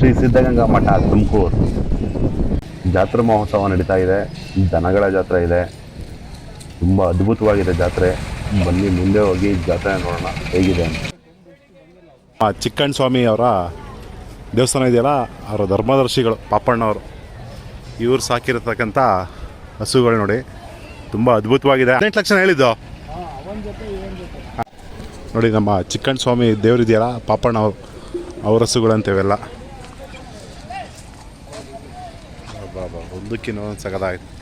ಶ್ರೀ ಸಿದ್ಧಗಂಗಾ ಮಠ, ತುಮಕೂರು. ಜಾತ್ರಾ ಮಹೋತ್ಸವ ನಡೀತಾ ಇದೆ. ದನಗಳ ಜಾತ್ರೆ ಇದೆ. ತುಂಬ ಅದ್ಭುತವಾಗಿದೆ ಜಾತ್ರೆ. ಬನ್ನಿ, ಮುಂದೆ ಹೋಗಿ ಜಾತ್ರೆ ನೋಡೋಣ. ಹೇಗಿದೆ ಅಂತ. ಚಿಕ್ಕಣ್ಣ ಸ್ವಾಮಿ ಅವರ ದೇವಸ್ಥಾನ ಇದೆಯಲ್ಲ, ಅವರ ಧರ್ಮದರ್ಶಿಗಳು, ಪಾಪಣ್ಣವರು. ಇವ್ರು ಸಾಕಿರತಕ್ಕಂಥ ಹಸುಗಳು ನೋಡಿ, ತುಂಬ ಅದ್ಭುತವಾಗಿದೆ. ಹದಿನೆಂಟು ಲಕ್ಷ ಹೇಳಿದ್ದು. ನೋಡಿ, ನಮ್ಮ ಚಿಕ್ಕಣ್ಣ ಸ್ವಾಮಿ ದೇವರಿದೆಯಲ್ಲ ಪಾಪಣ್ಣ ಅವರು ಅವ್ರ ಹಸುಗಳಂತೇವೆಲ್ಲ. ಬಾಬಾ ಒಂದಕ್ಕಿನ್ನ ಒಂದು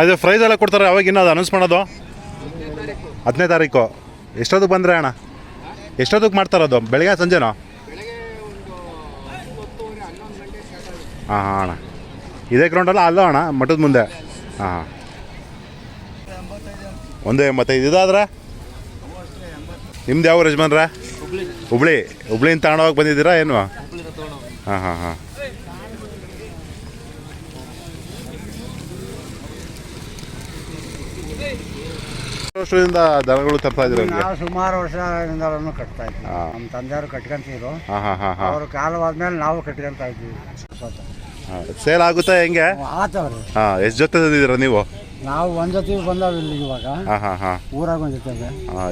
ಅದು ಪ್ರೈಸ್ ಎಲ್ಲ ಕೊಡ್ತಾರೆ, ಅವಾಗ ಇನ್ನದು ಅನೌನ್ಸ್ ಮಾಡೋದು? ಹತ್ತನೇ ತಾರೀಕು. ಎಷ್ಟೊತ್ತಿಗೆ ಬಂದರೆ ಅಣ್ಣ? ಎಷ್ಟೊತ್ತಿಗೆ ಅದು? ಬೆಳಗ್ಗೆ ಸಂಜೆನೋ? ಹಾಂ ಹಾಂ, ಅಣ್ಣ. ಇದೇ ಗ್ರೌಂಡಲ್ಲ ಅಲ್ಲೋ ಅಣ್ಣ, ಮಠದ ಮುಂದೆ. ಹಾಂ ಹಾಂ. ಒಂದೇ ಎಂಬತ್ತೈದು. ಇದಾದ್ರೆ? ನಿಮ್ದು ಯಾವ ಯಜಮಾನ್ರ? ಹುಬ್ಳಿ. ಹುಬ್ಳಿಯಿಂದ ತಗೊಂಡೋಗಿ ಬಂದಿದ್ದೀರಾ, ಏನು? ಹಾಂ ಹಾಂ ಹಾಂ. ವರ್ಷದಿಂದ ದನಗಳು ತರ್ತಾ ಇದ್ರೆ ನಾವು ಸುಮಾರು ವರ್ಷದಿಂದ ಕಟ್ತಾ ಇದ್ವಿ. ನಮ್ಮ ತಂದೆಯವರು ಕಟ್ಕೊಂತಿದ್ರು. ಅವ್ರ ಕಾಲವಾದ್ಮೇಲೆ ನಾವು ಕಟ್ಕೊಂತ ಇದ್ವಿ. ಸೇಲ್ ಆಗುತ್ತಾ ಹೆಂಗೆ? ಆತವ್ರಿ. ಹಾಂ ಎಷ್ಟು ಜೊತೆ ತಂದಿದ್ದೀರಾ ನೀವು? ನಾವು ಒಂದ್ ಜೊತೆ ಬಂದಾವ ಇಲ್ಲಿ ಇವಾಗ. ಹಾಂ ಹಾಂ ಹಾಂ. ಊರಾಗ ಒಂದ್ ಜೊತೆಗೆ.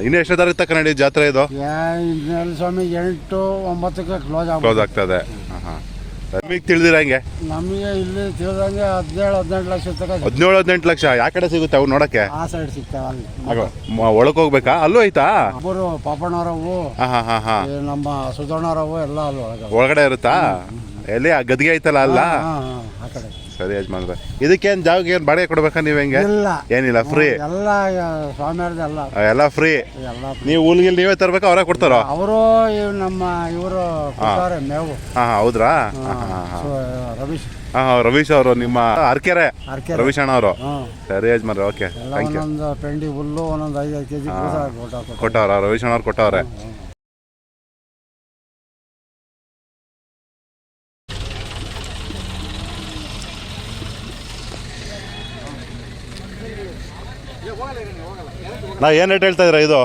ಇನ್ನು ಎಷ್ಟು ತಾರೀಕು ತಕ್ಕ ನಡಿ ಜಾತ್ರೆ ಇದು? ಸ್ವಾಮಿ ಎಂಟು ಒಂಬತ್ತಕ್ಕೆ ಕ್ಲೋಸ್ ಕ್ಲೋಸ್ ಆಗ್ತದೆ. ಹಾಂ ಹಾಂ. ನಿಮಗೆ ತಿಳಿದಿರಂಗೆ ನಮಗೆ ಇಲ್ಲಿ ತಿಳಿದಂಗೆ ಹದಿನೇಳು ಹದಿನೆಂಟು ಲಕ್ಷ ತನಕ ಹದಿನೇಳು ಹದಿನೆಂಟು ಲಕ್ಷ ಯಾವ ಕಡೆ ಸಿಗುತ್ತೆ ಅವು ನೋಡಕ್ಕೆ? ಆ ಸೈಡ್ ಸಿಗ್ತಾವ ಅಲ್ಲಿ. ಒಳಗೆ ಹೋಗ್ಬೇಕಾ? ಅಲ್ಲೂ ಐತಾ ಒಬ್ಬರು ಪಾಪಣ್ಣವರವು ಹಾಂ ಹಾಂ ಹಾಂ ಹಾಂ. ಈ ನಮ್ಮ ಸುಧಣ್ಣವರವು ಎಲ್ಲ ಅಲ್ಲಿ ಒಳಗೆ. ಒಳಗಡೆ ಇರುತ್ತಾ? ಎಲ್ಲಿ? ಆ ಗದ್ಗೆ ಐತಲ್ಲ ಅಲ್ಲ? ಹಾ, ಹಾ, ಆ ಕಡೆ. ಸರಿ ಯಜಮಾನ್ರ. ಇದಕ್ಕೇನ್ ಜಾಗಕ್ಕೆ ಏನ್ ಬಾಡಿಗೆ ಕೊಡ್ಬೇಕಾ ನೀವು ಹೆಂಗೆ? ಇಲ್ಲ. ಏನಿಲ್ಲ ಫ್ರೀ ಎಲ್ಲ ಸ್ವಾಮಿಯವ್ರದ್ದು ಎಲ್ಲ. ಎಲ್ಲ ಫ್ರೀ ಎಲ್ಲ ನೀವು ಹುಲ್ಗಿಲ್ ನೀವೇ ತರ್ಬೇಕಾ ಅವರೇ ಕೊಡ್ತಾರೋ? ಅವರು ನಮ್ಮ ಇವರು ಕೊಡ್ತಾರೆ ಮೇವು. ಹಾಂ ಹೌದ್ರಾ? ಹಾಂ ಹಾಂ ಹಾಂ ಸೊ, ರವೀಶ್. ಹಾಂ ರವೀಶ್ ಅವರು ನಿಮ್ಮ ಅರ್ಕೆರೆ ಅರ್ಕೆರೆ. ರವೀಶ್ ಅಣ್ಣ ಅವರು ಸರಿ ಯಜಮಾನ್ರ ಓಕೆ. ಎಲ್ಲ ಥ್ಯಾಂಕ್ ಯು ಒಂದೊಂದು ಪೆಂಡಿ ಹುಲ್ಲು ಒಂದೊಂದು ಐದು ಐದು ಕೆಜಿ ಊಟ ಕೊಟ್ಟವ್ರ ರವೀಶ್ ಅಣ್ಣ ಅವ್ರು ಕೊಟ್ಟವ್ರೆ. ನಾ ಏನು ರೇಟ್ ಹೇಳ್ತಾ ಇದ್ದೀರಾ ಇದು?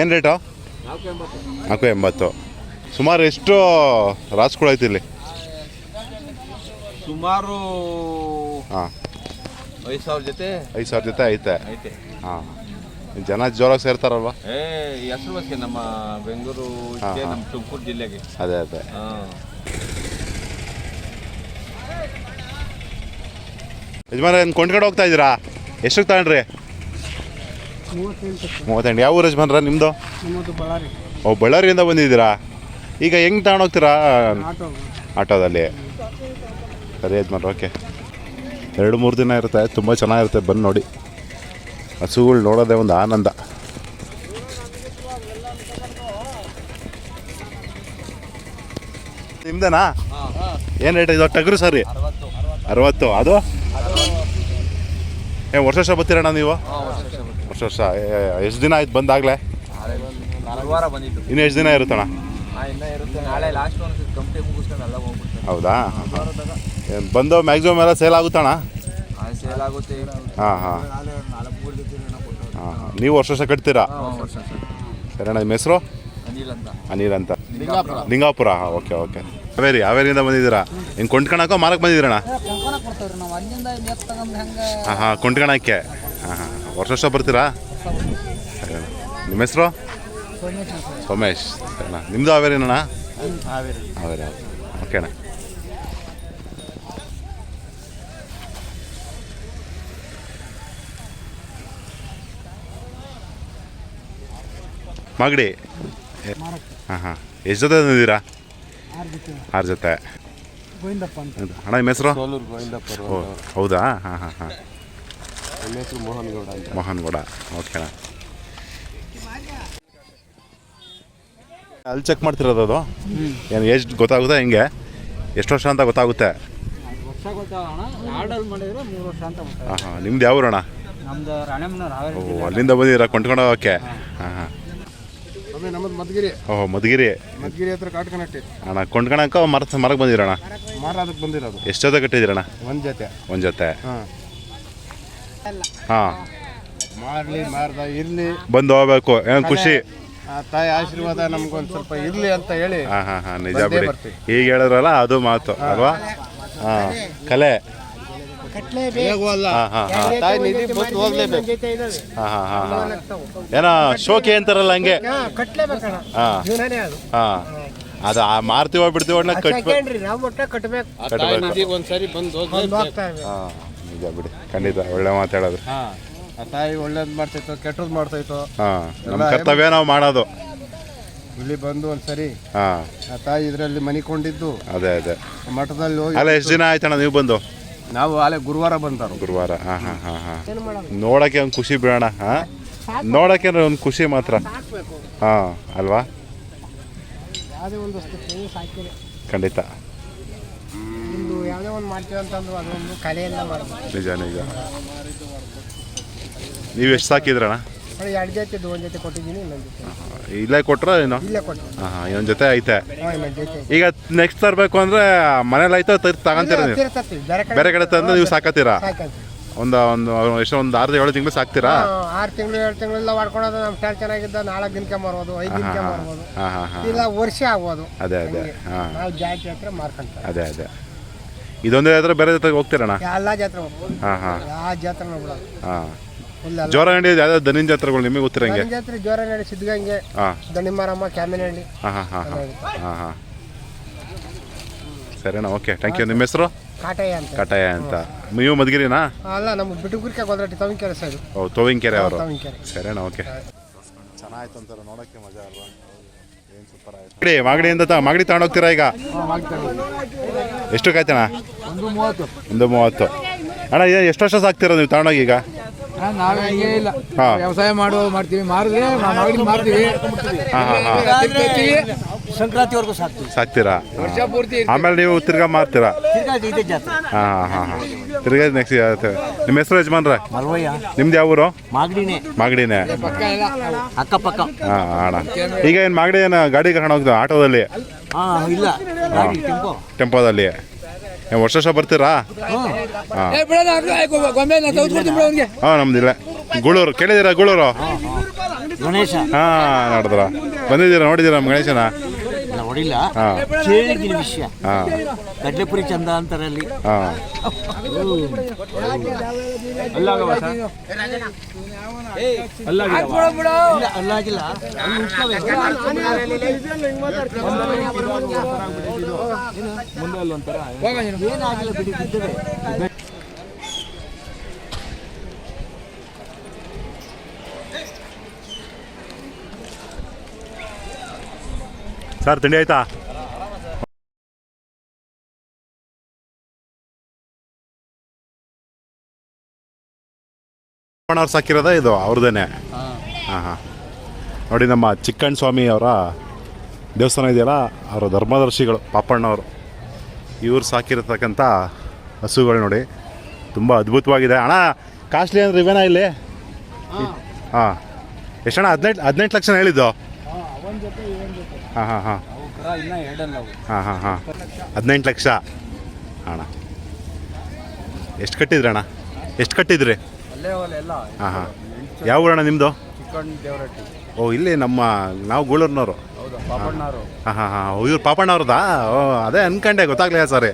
ಏನು ರೇಟು ನಾಲ್ಕು ಎಂಬತ್ತು. ಸುಮಾರು ಎಷ್ಟು ರಾಸುಗಳು ಐತಿ ಇಲ್ಲಿ? ಸುಮಾರು ಹಾಂ. ಐದು ಸಾವಿರ ಜೊತೆ ಐದು ಸಾವಿರ ಜೊತೆ ಐತೆ. ಐತೆ. ಹಾಂ. ಜನ ಜೋರಾಗಿ ಸೇರ್ತಾರಲ್ವಾ? ಏ ಹೆಸರು ಬಸ್ಗೆ ನಮ್ಮ ಬೆಂಗಳೂರು ನಮ್ಮ ತುಮಕೂರು ಜಿಲ್ಲೆಗೆ. ಅದೇ ಅದೇ. ಹಾಂ. ಯಜಮಾನ ಏನು ಕೊಂಡ್ಕೊಂಡು ಹೋಗ್ತಾ ಇದ್ದೀರಾ? ಎಷ್ಟಕ್ಕೆ ತಗೊಂಡ್ರಿ? ಮೂವತ್ತೆಂಟು ಯಾವ ಊರಜ್ ಬಂದ್ರ ನಿಮ್ಮದು ನಮ್ಮದು ಬಳ್ಳಾರಿ. ಓ ಬಳ್ಳಾರಿಯಿಂದ ಬಂದಿದ್ದೀರಾ? ಈಗ ಹೆಂಗೆ ತಗೊಂಡೋಗ್ತೀರಾ ಆಟೋ ಆಟೋದಲ್ಲಿ. ಸರಿ ಯಜಮಾನ್ರ ಓಕೆ ಎರಡು ಮೂರು ದಿನ ಇರುತ್ತೆ ತುಂಬ ಚೆನ್ನಾಗಿರುತ್ತೆ ಬಂದು ನೋಡಿ. ಹಸುಗಳು ನೋಡೋದೇ ಒಂದು ಆನಂದ. ನಿಮ್ದೇನಾ? ಏನು ರೇಟ್ ಇದು ಟಗರು ಸರಿ? ಅರವತ್ತು. ಅದು? ಏ ವರ್ಷ ವರ್ಷ ಬರ್ತೀರಣ್ಣ ನೀವು? ವರ್ಷ ವರ್ಷ ಎಷ್ಟು ದಿನ ಆಯ್ತು ಬಂದಾಗಲೇ? ಬಂದಿದ್ದು. ಇನ್ನು ಎಷ್ಟು ದಿನ ಇರುತ್ತಣ್ಣ? ಹಾಂ ಇನ್ನೂ ಇರುತ್ತೆ. ನಾಳೆ ಲಾಸ್ಟ್ ಒಂದು ಕಂಪ್ನಿ ಮುಗಿಸ್ಕೊಂಡು ಎಲ್ಲ ಹೋಗ್ಬಿಡ್ತಾರೆ ಹೌದಾ? ಏನ್ ಬಂದು ಮ್ಯಾಕ್ಸಿಮಮ್ ಎಲ್ಲ ಸೇಲ್ ಆಗುತ್ತಣ್ಣ? ಹಾಂ ಸೇಲ್ ಆಗುತ್ತೆ. ಹಾಂ ಹಾಂ. ಹಾಂ ಹಾಂ. ನೀವು ವರ್ಷ ವರ್ಷ ಕಟ್ತೀರಾ? ಸರಿಯಣ್ಣ ವರ್ಷ ಸರ್ ಸರಿ ಅಣ್ಣ ನಿಮ್ಮ ಹೆಸರು? ಅನಿಲ್ ಅಂತ. ಅನಿಲ್ ಅಂತ. ಲಿಂಗಾಪುರ ಹಾಂ ಓಕೆ ಓಕೆ. ಹಾವೇರಿ ಹಾವೇರಿಯಿಂದ ಬಂದಿದ್ದೀರಾ? ಹಿಂಗೆ ಕೊಂಡ್ಕೊಳಕೋ ಮಾರಕ್ಕೆ ಬಂದಿದ್ದೀರಣ್ಣ? ನಾವು. ಅಲ್ಲಿಂದ ಇಲ್ಲಿ ತಗೊಂಡು ಹೆಂಗೆ? ಹಾಂ ಹಾಂ ಕೊಂಡ್ಕೊಳಕ್ಕೆ ಹಾಂ ಹಾಂ ವರ್ಷ ವರ್ಷ ಬರ್ತೀರಾ ಸರಿ ಅಣ್ಣ. ನಿಮ್ಮ ಹೆಸರು ಸೋಮೇಶ್ ಸರಿ ಅಣ್ಣ ನಿಮ್ಮದು ಹಾವೇರಿನಣ್ಣ ಹಾವೇರಿ ಓಕೆ ಅಣ್ಣ ಮಾಗಡಿ ಹಾಂ ಹಾಂ ಎಷ್ಟು ಜೊತೆ ತಂದಿದ್ದೀರಾ ಆರು ಜೊತೆ? ಅಣ್ಣ ನಿಮ್ಮ ಹೆಸರು ಓ ಹೌದಾ ಹಾಂ ಹಾಂ ಹಾಂ ಮೋಹನ್ ಗೌಡ ಅಲ್ಲಿ ಚೆಕ್ ಮಾಡ್ತಿರೋದು ಅದು? ಏನು ಎಷ್ಟು ಗೊತ್ತಾಗುತ್ತೆ ಹಿಂಗೆ? ಎಷ್ಟು ವರ್ಷ ಅಂತ ಗೊತ್ತಾಗುತ್ತೆ? ಹಾಂ ನಿಮ್ದು ಯಾವ ಊರಣ ಓ ಅಲ್ಲಿಂದ ಬಂದಿರ ಕೊಂಡ್ಕೊಂಡು ಓಕೆ ಹಾಂ ಹಾಂ. ಅಣ್ಣ ಕೊಂಡ್ಕೊಳಕ್ಕೆ ಮರ ಮರಕ್ಕೆ ಬಂದಿರೋಣ ಮಾರಾಟಕ್ಕೆ ಬಂದಿರೋದು. ಎಷ್ಟು ಜೊತೆ ಕಟ್ಟಿದ್ದೀರಣ್ಣ ಜೊತೆ. ಒಂದು ಜೊತೆ. ಹಾಂ. ಹಾಂ. ಮಾರಲಿ ಮಾರ್ದ ಇರಲಿ. ಬಂದು ಹೋಗ್ಬೇಕು. ಏನು ಖುಷಿ? ತಾಯಿ ಆಶೀರ್ವಾದ ನಮ್ಗೊಂದು ಸ್ವಲ್ಪ ಇರ್ಲಿ ಅಂತ ಹೇಳಿ ಹಾಂ ಹಾಂ ಹಾಂ ನಿಜ ಬಿಡಿ. ಬರ್ತೀವಿ. ಈಗ ಹೇಳಿದ್ರಲ್ಲ ಅದು ಮಾತು ಅಲ್ವಾ? ಹಾಂ ಕಲೆ. ಹಾಂ ಹಾಂ ಹಾಂ ತಾಯಿ ನಿಧಿ ಬಂದು ಹೋಗ್ಲೇಬೇಕು ಹಾಂ ಹಾಂ ಹಾಂ. ಹಾಂ ಏನೋ ಶೋಕಿ ಅಂತಾರಲ್ಲ ಹಂಗೆ ಕಟ್ಲೇಬೇಕಣ್ಣ ಹಾಂ ಜೀವನನೇ ಅದು ಹಾಂ ಅದು ಆ ಮಾರ್ತೀವೋ ಬಿಡ್ತೀವೋ ಅನ್ನೋ ಕಟ್ಬೇಕು ಯಾಕೇನ್ರಿ ನಾವು ಒಟ್ಟೆ ಕಟ್ಟಬೇಕು ಆ ತಾಯಿ ನಿಧಿ ಒಂದ್ಸರಿ ಬಂದು ಹೋಗ್ಲೇಬೇಕು ಹಾಂ ನಿಜ ಬಿಡಿ ಖಂಡಿತ ಒಳ್ಳೆ ಮಾತಾಡೋದು ಹಾಂ ಆ ತಾಯಿ ಒಳ್ಳೇದು ಮಾಡ್ತೈತೋ ಕೆಟ್ಟದ್ದು ಮಾಡ್ತೈತೋ ಹಾಂ ನಮ್ಮ ಕರ್ತವ್ಯ ನಾವು ಮಾಡೋದು. ಇಲ್ಲಿ ಬಂದು ಒಂದ್ಸರಿ ಹಾಂ. ಆ ತಾಯಿ ಇದರಲ್ಲಿ ಮನಿಕೊಂಡಿದ್ದು. ಅದೇ ಅದೇ. ಮಠದಲ್ಲಿ ಹೋಗಿ ಅಲ್ಲ ಎಷ್ಟು ದಿನ ಆಯ್ತಣ್ಣ ನೀವು ಬಂದು? ನಾವು ಅಲ್ಲೇ ಗುರುವಾರ ಬಂದರು ಗುರುವಾರ ಹಾಂ ಹಾಂ ಹಾಂ ಹಾಂ. ನೋಡೋಕ್ಕೆ ಒಂದು ಖುಷಿ ಬಿಡೋಣ ಹಾಂ? ನೋಡೋಕ್ಕೆ ಒಂದು ಖುಷಿ ಮಾತ್ರ. ಹಾಂ ಅಲ್ವಾ? ಖಂಡಿತ. ಒಂದು ಮಾಡ್ತೀವಿ ಅಂತಂದ್ರು ಅದೊಂದು ಕಲೆಯಿಂದ ಮಾಡ್ಬೋದು ನಿಜ ನಿಜ ನೀವು ಎಷ್ಟು ಸಾಕಿದ್ರಣ ನೋಡಿ ಎರಡು ಜೊತೆ ಒಂದು ಜೊತೆ ಕೊಟ್ಟಿದ್ದೀನಿ ಇನ್ನೊಂದು ಜೊತೆ. ಇಲ್ಲೇ ಕೊಟ್ರ ಏನು? ಇಲ್ಲೇ ಕೊಟ್ಟು ಹಾಂ ಇನ್ನೊಂದು ಜೊತೆ ಐತೆ. ಹಾಂ ಇನ್ನೊಂದು ಜೊತೆ ಈಗ ನೆಕ್ಸ್ಟ್ ತರಬೇಕು ಅಂದರೆ ಮನೇಲಿ ಐತೆ ತರ್ ತಗೊಂತೀರ ನೀವು? ಬೇರೆ ಕಡೆ ಬೇರೆ ಕಡೆ ತಂದು ನೀವು ಸಾಕತ್ತೀರಾ? ಸಾಕಂತೀವಿ ಒಂದು ಒಂದು ಎಷ್ಟು ಒಂದು ಆರು ಏಳು ತಿಂಗಳು ಸಾಕ್ತೀರಾ? ಆರು ತಿಂಗಳು ಏಳು ತಿಂಗಳೆಲ್ಲ ಮಾಡ್ಕೊಳೋದು ನಮ್ಮ ಸ್ಟಾಲ್ ಚೆನ್ನಾಗಿದ್ದ ನಾಲ್ಕು ದಿನಕ್ಕೆ ಮಾರ್ಬೋದು ಐದು ದಿನಕ್ಕೆ ಮಾರ್ಬೋದು. ಹಾಂ ಹಾಂ ಹಾಂ. ಇಲ್ಲ ವರ್ಷ ಆಗ್ಬೋದು. ಅದೇ ಅದೇ. ಹಾಂ. ನಾವು ಜಾತಿ ಹತ್ರ ಮಾರ್ಕೊಂತಾರೆ. ಅದೇ ಅದೇ. ಇದೊಂದೇ ಜಾತ್ರೆ ಬೇರೆ ಜಾತ್ರೆಗೆ ಹೋಗ್ತೀರಣ್ಣ? ಎಲ್ಲ ಜಾತ್ರೆ ಹಾಂ ಹಾಂ. ಯಾವ ಜಾತ್ರೆ ಹಾಂ. ಇಲ್ಲ ಜೋರ ಅಂಗಡಿ ಯಾವ್ದು ದನಿನ ಜಾತ್ರೆಗಳು ನಿಮಗೆ ಗೊತ್ತಿರಂಗೆ? ನನ್ನ ಜಾತ್ರೆ ಜೋರ ನಡಿ ಸಿದ್ಧಗಂಗೆ ಹಾಂ. ದಣಿಮಾರಮ್ಮ ಕ್ಯಾಮಿನಹಳ್ಳಿ ಹಾಂ ಹಾಂ ಹಾಂ ಹಾಂ. ಹಾಂ ಹಾಂ. ಸರಿನಾ ಓಕೆ. ಥ್ಯಾಂಕ್ ಯು ನಿಮ್ಮ ಹೆಸರು? ಕಾಟಯ್ಯ ಅಂತ. ಕಟಾಯ ಅಂತ. ನೀವು ಮಧುಗಿರಿನಾ? ಅಲ್ಲ ನಮ್ಮ ಬಿಟುಗುರ್ಕೆ ಗೋದ್ರಟ್ಟಿ ತವಿನ ಕೆಲಸ ಇದು ಓ ತೋವಿಂಕೆರೆ ಅವರು. ತವಿನಕೆರೆ. ಸರಿನಾ ಓಕೆ. ಚೆನ್ನಾಗಿತ್ತು ಅಂತಾರೆ ನೋಡೋಕ್ಕೆ ಮಜಾ ಅಲ್ವಾ? ಮಾಗಡಿ ಮಾಗಡಿಯಿಂದ ತ ಮಾಗಡಿ ತಗೊಂಡೋಗ್ತೀರಾ ಈಗ? ಎಷ್ಟು ಕಾಯ್ತಣ್ಣ ಒಂದು ಮೂವತ್ತು. ಅಣ್ಣ ಎಷ್ಟು ವರ್ಷ ಸಾಕ್ತೀರಾ ನೀವು ತಗೊಂಡೋಗಿ ಈಗ? ನಾವು ಹಂಗೆ ಇಲ್ಲ. ಹಾಂ. ವ್ಯವಸಾಯ ಮಾಡೋ ಮಾಡ್ತೀವಿ. ಮಾರಿದ್ರೆ ಮಾಗಡಿ ಮಾರ್ತೀವಿ. ಹಾಂ ಸಂಕ್ರಾಂತಿವರೆಗೂ ಸಾಕ್ತೀವಿ. ಸಾಕ್ತೀರಾ? ವರ್ಷ ಪೂರ್ತಿ ಆಮೇಲೆ ನೀವು ತಿರ್ಗಾ ಮಾರ್ತೀರಾ ತಿರ್ಗಾ ಇದೇ ಜಾತ್ರೆ. ಹಾಂ ಹಾಂ ಹಾಂ. ತಿರ್ಗಾ ನೆಕ್ಸ್ಟ್ ನಿಮ್ಮ ಹೆಸರು ಯಜಮಾನ್ರ? ಮಲ್ವಯ್ಯ. ನಿಮ್ದು ಯಾವ ಊರು? ಮಾಗಡಿನೇ. ಮಾಗಡಿನೇ. ಪಕ್ಕ ಇಲ್ಲ ಅಕ್ಕಪಕ್ಕ. ಹಾಂ ಅಣ್ಣ. ಈಗ ಏನು ಮಾಗಡಿ ಏನು ಗಾಡಿ ಕರ್ಕೊಂಡು ಹೋಗ್ತೀವಿ ಆಟೋದಲ್ಲಿ? ಹಾ ಇಲ್ಲ. ಗಾಡಿ ಟೆಂಪೋ. ಟೆಂಪೋದಲ್ಲಿ. ಏನು ವರ್ಷ ವರ್ಷ ಬರ್ತೀರಾ? ಹಾಂ. ಹಾಂ ನಮ್ದಿಲ್ಲ ಗೂಳೂರು ಕೇಳಿದ್ದೀರಾ ಗೂಳೂರು? ಗಣೇಶ. ಹಾಂ ನೋಡಿದ್ರ? ಬಂದಿದ್ದೀರಾ ನೋಡಿದ್ದೀರಾ ನಮ್ಮ ಗಣೇಶನ? ಹಾಂ. ಕೇಳಿದ್ದೀನಿ ವಿಷಯ. ಕಡ್ಲೆಪುರಿ ಚಂದ ಅಂತಾರೆ ಅಲ್ಲಿ ಅಲ್ಲಾಗಿಲ್ಲ. ಏನಾಗಿಲ್ಲ ಬಿಡಿ ಸರ್ ತಿಂಡಿ ಆಯ್ತಾ? ಅವ್ರು ಸಾಕಿರೋದ ಇದು ಅವ್ರದ್ದೇನೆ ಹಾಂ. ಹಾಂ ನೋಡಿ ನಮ್ಮ ಚಿಕ್ಕಣ್ಣ ಸ್ವಾಮಿ ಅವರ ದೇವಸ್ಥಾನ ಇದೆಯಲ್ಲ ಅವರ ಧರ್ಮದರ್ಶಿಗಳು ಪಾಪಣ್ಣವರು. ಇವ್ರು ಸಾಕಿರತಕ್ಕಂಥ ಹಸುಗಳು ನೋಡಿ ತುಂಬ ಅದ್ಭುತವಾಗಿದೆ. ಅಣ್ಣ ಕಾಸ್ಟ್ಲಿ ಅಂದ್ರೆ ಇವೇನಾ ಇಲ್ಲಿ? ಹಾಂ. ಎಷ್ಟಣ್ಣ ಹದಿನೆಂಟು ಹದಿನೆಂಟು ಲಕ್ಷ ಹೇಳಿದ್ದು? ಹಾಂ ಹಾಂ ಹಾಂ. ಹಾಂ ಹಾಂ ಹಾಂ. ಹದಿನೆಂಟು ಲಕ್ಷ. ಅಣ್ಣ. ಎಷ್ಟು ಕಟ್ಟಿದ್ರಿ ಅಣ್ಣ? ಎಷ್ಟು ಕಟ್ಟಿದ್ರಿ? ಹಾಂ ಹಾಂ. ಯಾವ ಊರಣ್ಣ ನಿಮ್ಮದು ಓ, ಇಲ್ಲಿ ನಮ್ಮ, ನಾವು ಗೂಳೂರ್ನವರು. ಹಾಂ ಹಾಂ ಹಾಂ. ಇವ್ರು ಪಾಪಣ್ಣವ್ರದಾ? ಓ, ಅದೇ ಅನ್ಕಂಡೆ, ಗೊತ್ತಾಗ್ಲಿಲ್ಲ ಸರಿ.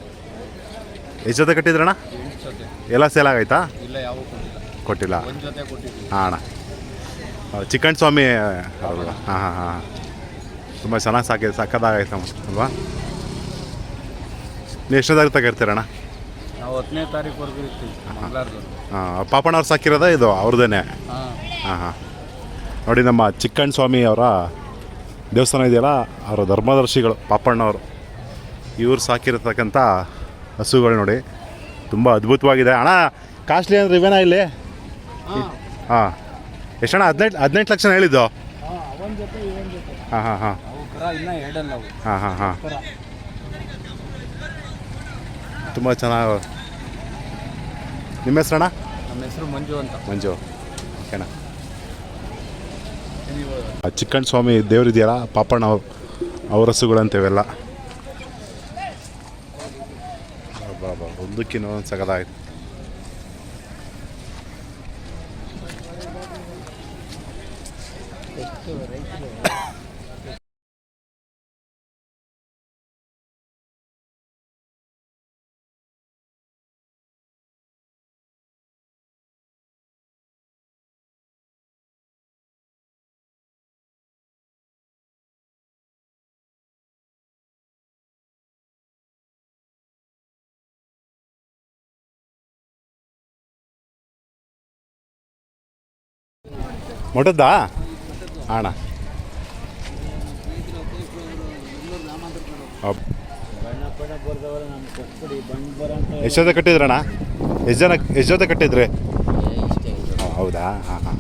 ಎಷ್ಟು ಜೊತೆ ಕಟ್ಟಿದ್ರಣ್ಣ ಎಲ್ಲ ಸೇಲ್ ಆಗೈತಾ? ಕೊಟ್ಟಿಲ್ಲ. ಹಾಂ, ಅಣ್ಣ. ಚಿಕ್ಕಣ್ಣ ಸ್ವಾಮಿ ಹಾಂ ಹಾಂ ಹಾಂ. ತುಂಬ ಚೆನ್ನಾಗಿ ಸಾಕಿದೆ ಸಾಕೋದಾಗೈತೆ ಅಲ್ವಾ? ನೀವು ಎಷ್ಟೊತ್ತಾಗ ತಗಿರ್ತೀರಣ್ಣ ನಾವು ಹತ್ತನೇ ತಾರೀಕುವರೆಗೂ ಇರ್ತೀವಿ ಮಂಗಳಾರದವರೆಗೂ ಹಾಂ ಪಾಪಣ್ಣವ್ರು ಸಾಕಿರೋದ ಇದು ಅವ್ರದ್ದೇನೆ ಹಾಂ. ಹಾಂ ನೋಡಿ ನಮ್ಮ ಚಿಕ್ಕಣ್ಣ ಸ್ವಾಮಿ ಅವರ ದೇವಸ್ಥಾನ ಇದೆಯಲ್ಲ ಅವರ ಧರ್ಮದರ್ಶಿಗಳು ಪಾಪಣ್ಣವರು ಇವ್ರು ಸಾಕಿರತಕ್ಕಂಥ ಹಸುಗಳು ನೋಡಿ ತುಂಬ ಅದ್ಭುತವಾಗಿದೆ. ಅಣ್ಣ ಕಾಸ್ಟ್ಲಿ ಅಂದ್ರೆ ಇವೇನಾ ಇಲ್ಲಿ? ಹಾಂ. ಎಷ್ಟಣ್ಣ ಹದಿನೆಂಟು ಹದಿನೆಂಟು ಲಕ್ಷ ಹೇಳಿದ್ದು? ಹಾಂ ಹಾಂ ಹಾಂ. ಹಾಂ ಹಾಂ ಹಾಂ. ತುಂಬ ಚೆನ್ನಾಗಿ ನಿಮ್ಮ ಹೆಸರಣ್ಣ? ನಮ್ಮ ಹೆಸರು ಮಂಜು ಅಂತ. ಮಂಜು. ಓಕೆನಾ? ಚಿಕ್ಕಣ್ಣ ಸ್ವಾಮಿ ದೇವರಿದೆಯಲ್ಲ ಪಾಪಣ್ಣ ಅವ್ರು ಅವ್ರ ಹಸುಗಳಂತವೆಲ್ಲ ಒಂದಕ್ಕಿನ್ನೂ ಒಂದು ಸಗದಾಯ್ತು. ಮೊಟದ್ದಾ ಅಣ್ಣ. ಎಷ್ಟು ಕಟ್ಟಿದ್ರಣ್ಣ? ಎಷ್ಟು ಜನ ಎಷ್ಟು ಜೊತೆ ಕಟ್ಟಿದ್ರಿ? ಹೌದಾ? ಹಾಂ ಹಾಂ.